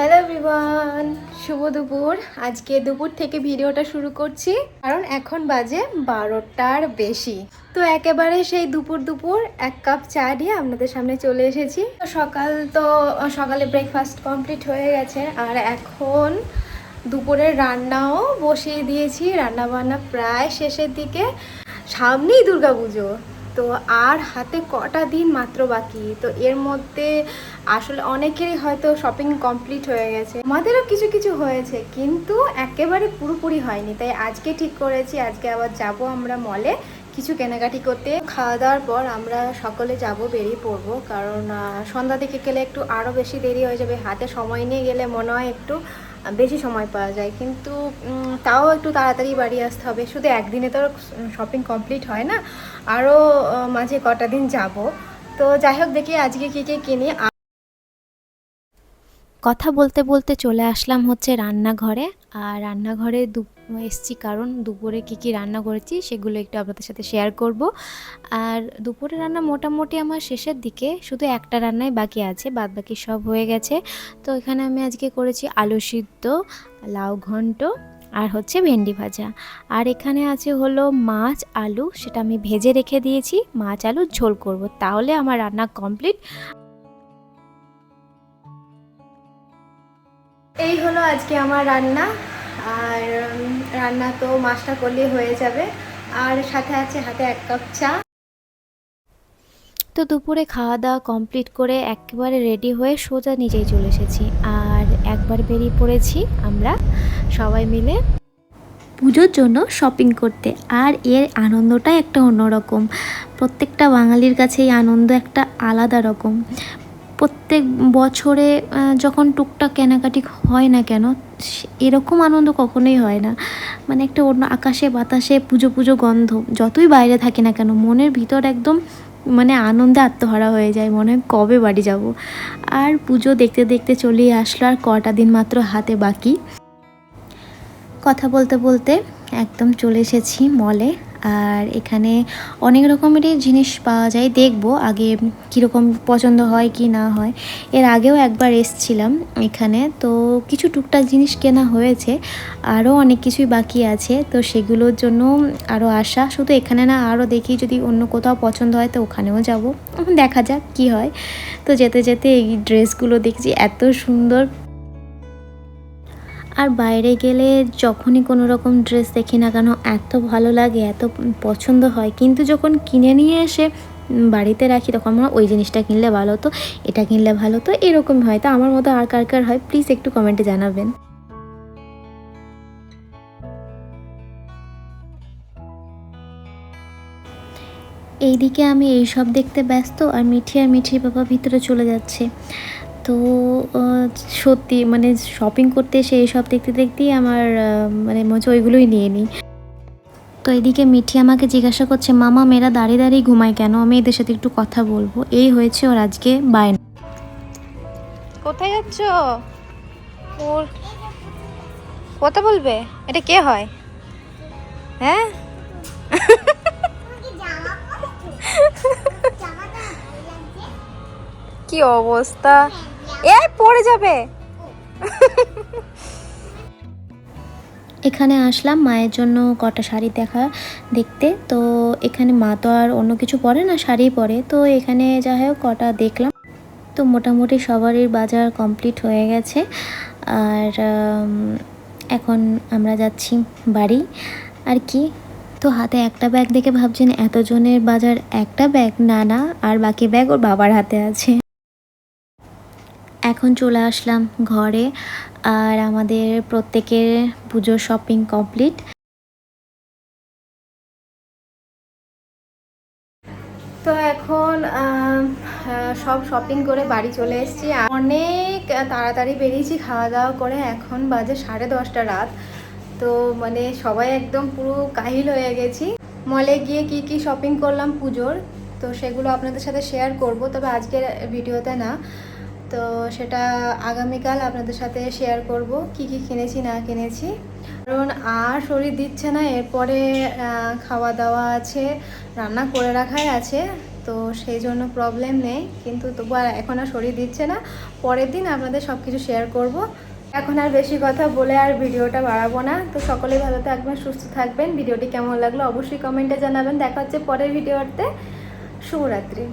Hello everyone শুভ দুপুর। আজকে দুপুর থেকে ভিডিওটা শুরু করছি, কারণ এখন বাজে বারোটার বেশি। তো একেবারে সেই দুপুর দুপুর, এক কাপ চা দিয়ে আপনাদের সামনে চলে এসেছি। সকাল তো, সকালে ব্রেকফাস্ট কমপ্লিট হয়ে গেছে, আর এখন দুপুরের রান্নাও বসিয়ে দিয়েছি। রান্না বান্না প্রায় শেষের দিকে, সামনেই দুর্গাপুজো। তো আর হাতে কটা দিন মাত্র বাকি? তো এর মধ্যে আসলে অনেকেরই হয়তো শপিং কমপ্লিট হয়ে গেছে। আমাদেরও কিছু কিছু হয়েছে, কিন্তু একেবারে পুরোপুরি হয়নি। তাই আজকে ঠিক করেছি, আজকে আবার যাব আমরা মলে কিছু কেনাকাটি করতে। খাওয়া দাওয়ার পর আমরা সকলে যাব, বেরিয়ে পড়ব। কারণ সন্ধ্যা দিকে গেলে একটু আরও বেশি দেরি হয়ে যাবে। হাতে সময় নিয়ে গেলে মনে হয় একটু বেশি সময় পাওয়া যায়। কিন্তু তাও একটু তাড়াতাড়ি বাড়ি আসতে হবে। শুধু একদিনে তো শপিং কমপ্লিট হয় না আরও মাঝে কটা দিন যাব। তো যাই হোক, দেখি আজকে কী কী কিনি। কথা বলতে বলতে চলে আসলাম হচ্ছে রান্নাঘরে। আর রান্নাঘরে দু এসছি কারণ দুপুরে কি কি রান্না করেছি সেগুলো একটু আপনাদের সাথে শেয়ার করব। আর দুপুরে রান্না মোটামুটি আমার শেষের দিকে, শুধু একটা রান্নাই বাকি আছে বাদ বাকি সব হয়ে গেছে। তো এখানে আমি আজকে করেছি আলু সিদ্ধ, লাউ ঘন্ট আর হচ্ছে ভেন্ডি ভাজা। আর এখানে আছে হলো মাছ, আলু, সেটা আমি ভেজে রেখে দিয়েছি, মাছ, আলু, ঝোল করব। তাহলে আমার রান্না কমপ্লিট এই হলো আজকে আমার রান্না। আর রান্না তো মাছটা করলে হয়ে যাবে। আর সাথে আছে হাতে এক কাপ চা। তো দুপুরে খাওয়া দাওয়া কমপ্লিট করে একেবারে রেডি হয়ে সোজা নিজেই চলে এসেছি। আর একবার বেরিয়ে পড়েছি আমরা সবাই মিলে। পুজোর জন্য শপিং করতে। আর এর আনন্দটাই একটা অন্যরকম। প্রত্যেকটা বাঙালির কাছে এই আনন্দ একটা আলাদা রকম। প্রত্যেক বছরে যখন টুকটাক কেনাকাটি হয় না কেন এরকম আনন্দ কখনোই হয় না। মানে একটা অন্য আকাশে, বাতাসে পুজো পুজো গন্ধ, যতই বাইরে থাকি না কেন, মনের ভিতর একদম মানে আনন্দে আত্মহারা হয়ে যায়, মনে হয় কবে বাড়ি যাব। আর পুজো দেখতে দেখতে চলেই আসলো আর কটা দিন মাত্র হাতে বাকি। কথা বলতে বলতে একদম চলে এসেছি মলে আর এখানে অনেক রকমেরই জিনিস পাওয়া যায়। দেখব আগে কীরকম পছন্দ হয় কি না হয়। এর আগেও একবার এসছিলাম এখানে। তো কিছু টুকটাক জিনিস কেনা হয়েছে। আরও অনেক কিছুই বাকি আছে। তো সেগুলোর জন্য আরও আশা। শুধু এখানে না, আরও দেখি যদি অন্য কোথাও পছন্দ হয় তো ওখানেও যাব। দেখা যাক কি হয়। তো যেতে যেতে এই ড্রেসগুলো দেখছি, এত সুন্দর। আর বাইরে গেলে যখনই কোনো রকম ড্রেস দেখি না কেন, এত ভালো লাগে, এত পছন্দ হয়। কিন্তু যখন কিনে নিয়ে এসে বাড়িতে রাখি, তখন আমরা ওই জিনিসটা কিনলে ভালো হতো, এটা কিনলে ভালো হতো এরকম হয়। তো আমার মতো আর কার কার হয় প্লিজ একটু কমেন্টে জানাবেন। এইদিকে আমি এই সব দেখতে ব্যস্ত, আর মিঠি আর মিঠির বাবা ভিতরে চলে যাচ্ছে। তো সত্যি মানে শপিং করতে এসে এইসব দেখতে দেখতেই আমার মানে মনে হচ্ছে ওইগুলোই নিয়ে নিই। তো এদিকে মিঠি আমাকে জিজ্ঞাসা করছে, মামা, মেয়েরা দাঁড়িয়ে দাঁড়িয়ে ঘুমায় কেন? আমি এদের সাথে একটু কথা বলব। এই হয়েছে ওর আজকে বায়না। কোথায় যাচ্ছ? ওর কথা বলবে? এটা কে হয়? হ্যাঁ? কি অবস্থা? এই পড়ে যাবে। এখানে আসলাম, মায়ের জন্য কটা শাড়ি দেখা দেখতে। তো এখানে মা তো আর অন্য কিছু পরে না, শাড়ি পরে। তো এখানে যাই হোক, কটা দেখলাম। তো মোটামুটি সবারই বাজার কমপ্লিট হয়ে গেছে। আর এখন আমরা যাচ্ছি বাড়ি। আর কি? তো হাতে একটা ব্যাগ দেখে ভাবছেন, এতজনের বাজার একটা ব্যাগ না না, আর বাকি ব্যাগ ওর বাবার হাতে আছে। এখন চলে আসলাম ঘরে আর আমাদের প্রত্যেকের পুজোর শপিং কমপ্লিট। তো এখন সব শপিং করে বাড়ি চলে এসেছি। অনেক তাড়াতাড়ি বেরিয়েছি খাওয়া দাওয়া করে এখন বাজে সাড়ে দশটা রাত। তো মানে সবাই একদম পুরো কাহিল হয়ে গেছি। মলে গিয়ে কি কি শপিং করলাম পুজোর, তো সেগুলো আপনাদের সাথে শেয়ার করব, তবে আজকের ভিডিওতে না। তো সেটা আগামীকাল আপনাদের সাথে শেয়ার করব, কি কি কিনেছি, না কিনেছি। কারণ আর শরীর দিচ্ছে না, এরপরে খাওয়া দাওয়া আছে, রান্না করে রাখাই আছে, তো সেই জন্য প্রবলেম নেই। কিন্তু তবু আর এখন আর শরীর দিচ্ছে না, পরের দিন আপনাদের সব কিছু শেয়ার করব। এখন আর বেশি কথা বলে আর ভিডিওটা বাড়াবো না। তো সকলেই ভালো থাকবেন, সুস্থ থাকবেন। ভিডিওটি কেমন লাগল অবশ্যই কমেন্টে জানাবেন। দেখা হচ্ছে পরের ভিডিওতে শুভরাত্রি।